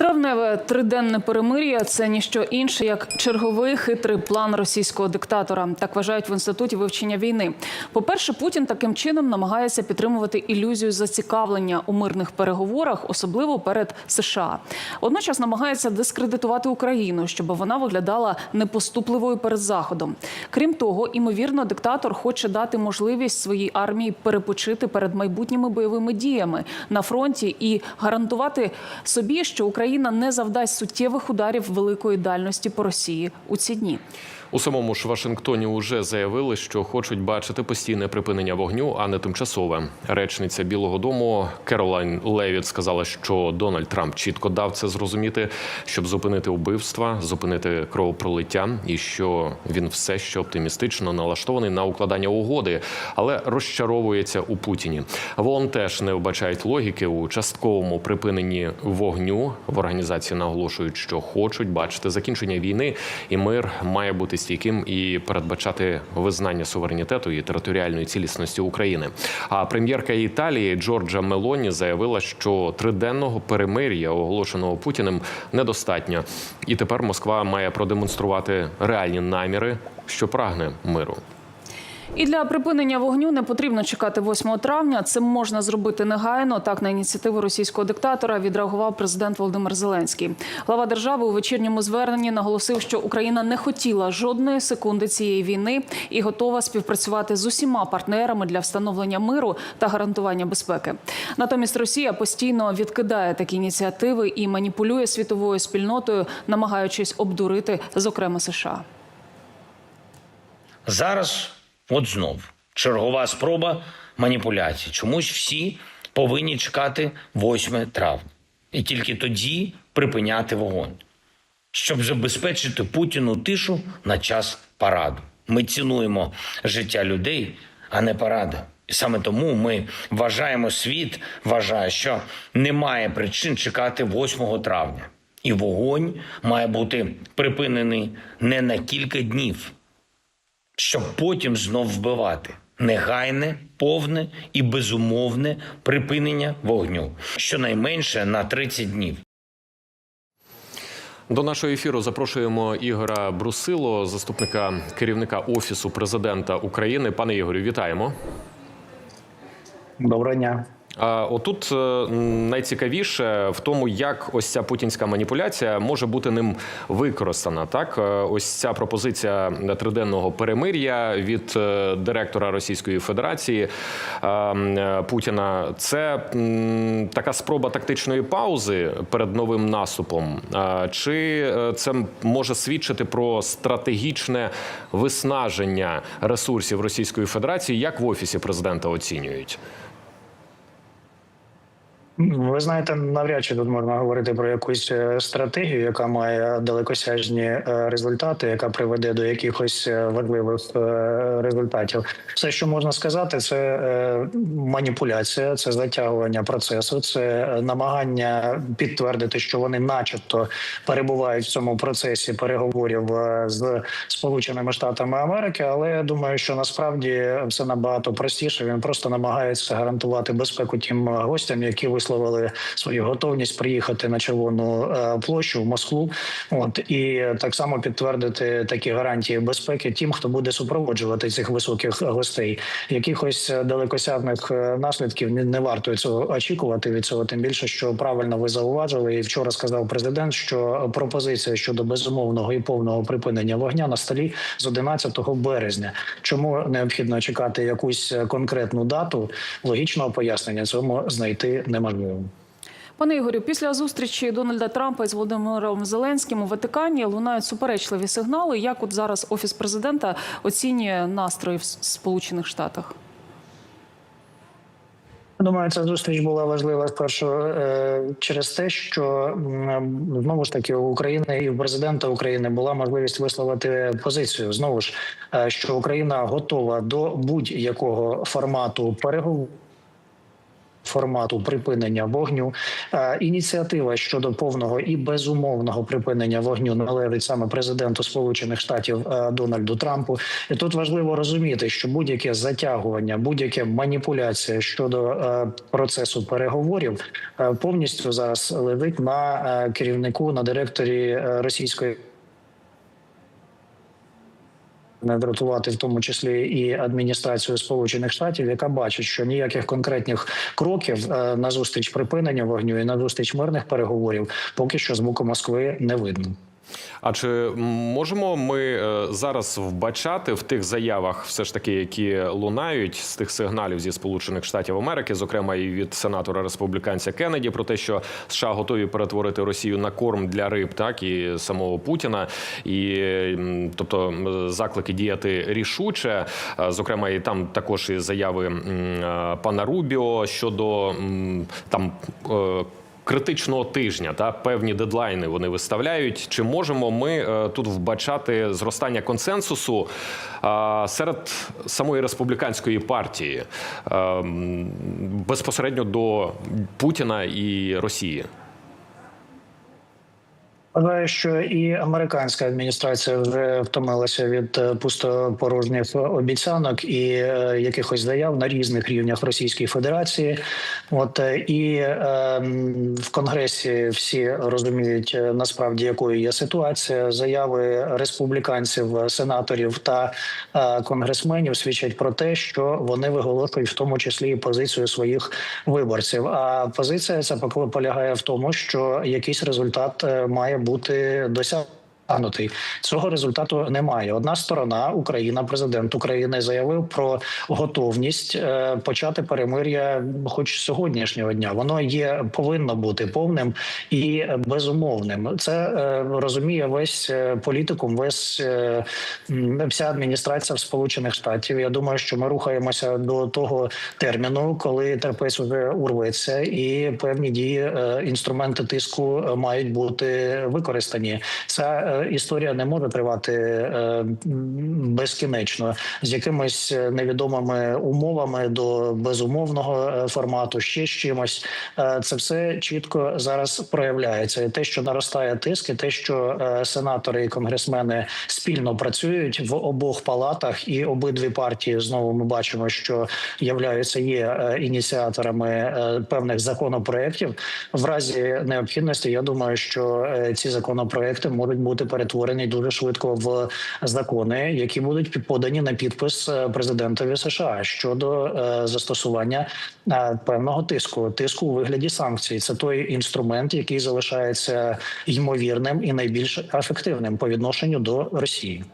Травневе триденне перемир'я це ніщо інше як черговий хитрий план російського диктатора. Так вважають в інституті вивчення війни. По-перше, Путін таким чином намагається підтримувати ілюзію зацікавлення у мирних переговорах, особливо перед США. Водночас намагається дискредитувати Україну, щоб вона виглядала непоступливою перед заходом. Крім того, імовірно, диктатор хоче дати можливість своїй армії перепочити перед майбутніми бойовими діями на фронті і гарантувати собі, що Україна не завдасть суттєвих ударів великої дальності по Росії у ці дні. У самому ж Вашингтоні вже заявили, що хочуть бачити постійне припинення вогню, а не тимчасове. Речниця Білого Дому Керолайн Левіт сказала, що Дональд Трамп чітко дав це зрозуміти, щоб зупинити вбивства, зупинити кровопролиття, і що він все ще оптимістично налаштований на укладання угоди, але розчаровується у Путіні. ВООН теж не вбачають логіки у частковому припиненні вогню. В організації наголошують, що хочуть бачити закінчення війни, і мир має бути стійким і передбачати визнання суверенітету і територіальної цілісності України. А прем'єрка Італії Джорджа Мелоні заявила, що триденного перемир'я, оголошеного Путіним, недостатньо, і тепер Москва має продемонструвати реальні наміри, що прагне миру. І для припинення вогню не потрібно чекати 8 травня. Це можна зробити негайно. Так на ініціативу російського диктатора відреагував президент Володимир Зеленський. Глава держави у вечірньому зверненні наголосив, що Україна не хотіла жодної секунди цієї війни і готова співпрацювати з усіма партнерами для встановлення миру та гарантування безпеки. Натомість Росія постійно відкидає такі ініціативи і маніпулює світовою спільнотою, намагаючись обдурити, зокрема США. Зараз, от знов, чергова спроба маніпуляції. Чомусь всі повинні чекати 8 травня. І тільки тоді припиняти вогонь, щоб забезпечити Путіну тишу на час параду. Ми цінуємо життя людей, а не паради. І саме тому ми вважаємо світ, вважає, що немає причин чекати 8 травня. І вогонь має бути припинений не на кілька днів, щоб потім знов вбивати. Негайне, повне і безумовне припинення вогню, щонайменше на 30 днів. До нашого ефіру запрошуємо Ігора Брусило, заступника керівника офісу президента України. Пане Ігорю, вітаємо. Доброго дня. Отут е, найцікавіше в тому, як ось ця путінська маніпуляція може бути ним використана. Так, Е, ось ця пропозиція триденного перемир'я від е, директора Російської Федерації е, Путіна. Це така спроба тактичної паузи перед новим наступом. Чи це може свідчити про стратегічне виснаження ресурсів Російської Федерації? Як в офісі президента оцінюють? Ви знаєте, навряд чи тут можна говорити про якусь е, стратегію, яка має далекосяжні е, результати, яка приведе до якихось е, важливих результатів. Все, що можна сказати, це маніпуляція, це затягування процесу, це намагання підтвердити, що вони, начебто, перебувають в цьому процесі переговорів з Сполученими Штатами Америки. Але я думаю, що насправді все набагато простіше. Він просто намагається гарантувати безпеку тим гостям, які висловили свою готовність приїхати на червону е, площу в Москву. От і так само підтвердити такі гарантії безпеки тим, хто буде супроводжувати цих високих гостей. Якихось далекосяжних е, наслідків не, варто цього очікувати від цього. Тим більше, що правильно ви зауважили, і вчора сказав президент, що пропозиція щодо безумовного і повного припинення вогня на столі з 11 березня. Чому необхідно чекати якусь конкретну дату? Логічного пояснення цьому знайти неможливо. Пане Ігорю, після зустрічі Дональда Трампа із Володимиром Зеленським у Ватикані лунають суперечливі сигнали. Як от зараз офіс президента оцінює настрої в Сполучених Штатах? Думаю, ця зустріч була важлива спершу е, через те, що знову ж таки у України і у президента України була можливість висловити позицію. Знову ж е, що Україна готова до будь-якого формату переговорів. Формату припинення вогню. Е, Ініціатива щодо повного і безумовного припинення вогню належить саме президенту Сполучених Штатів е, Дональду Трампу. І тут важливо розуміти, що будь-яке затягування, будь-яке маніпуляція щодо е, процесу переговорів повністю зараз лежить на керівнику на директорі російської. Не дратувати в тому числі і адміністрацію Сполучених Штатів, яка бачить, що ніяких конкретних кроків е, на зустріч припинення вогню і на зустріч мирних переговорів поки що з боку Москви не видно. А чи можемо ми е, зараз вбачати в тих заявах, все ж таки, які лунають з тих сигналів зі Сполучених Штатів Америки, зокрема і від сенатора республіканця Кеннеді, про те, що США готові перетворити Росію на корм для риб, так і самого Путіна, і тобто заклики діяти рішуче, Е, зокрема, і там також і заяви е, пана Рубіо щодо там. Критичного тижня та певні дедлайни вони виставляють. Чи можемо ми е, тут вбачати зростання консенсусу е, серед самої республіканської партії е, безпосередньо до Путіна і Росії? Вважаю, що і американська адміністрація вже втомилася від е, пустопорожніх обіцянок і е, якихось заяв на різних рівнях Російської Федерації. От е, і е, в Конгресі всі розуміють насправді якою є ситуація. Заяви республіканців, сенаторів та конгресменів свідчать про те, що вони виголошують в тому числі і позицію своїх виборців. А позиція ця полягає в тому, що якийсь результат має бути досягнутий. Цього результату немає. Одна сторона, Україна, президент України, заявив про готовність е, почати перемир'я, хоч сьогоднішнього дня. Воно є повинно бути повним і безумовним. Це е, розуміє весь е, політикум, весь вся адміністрація в Сполучених Штатів. Я думаю, що ми рухаємося до того терміну, коли терпець вже урветься, і певні дії інструменти тиску мають бути використані. Історія не може тривати е, безкінечно з якимись е, невідомими умовами до безумовного е, формату, ще з чимось. Це все чітко зараз проявляється. Те, що наростає тиск, і те, що сенатори і конгресмени спільно працюють в обох палатах, і обидві партії знову ми бачимо, що являються є ініціаторами певних законопроєктів. В разі необхідності, я думаю, що ці законопроекти можуть бути перетворені дуже швидко в закони, які будуть подані на підпис е, президентові США щодо е, застосування е, певного тиску, тиску у вигляді санкцій. Це той інструмент, який залишається ймовірним і найбільш ефективним по відношенню до Росії.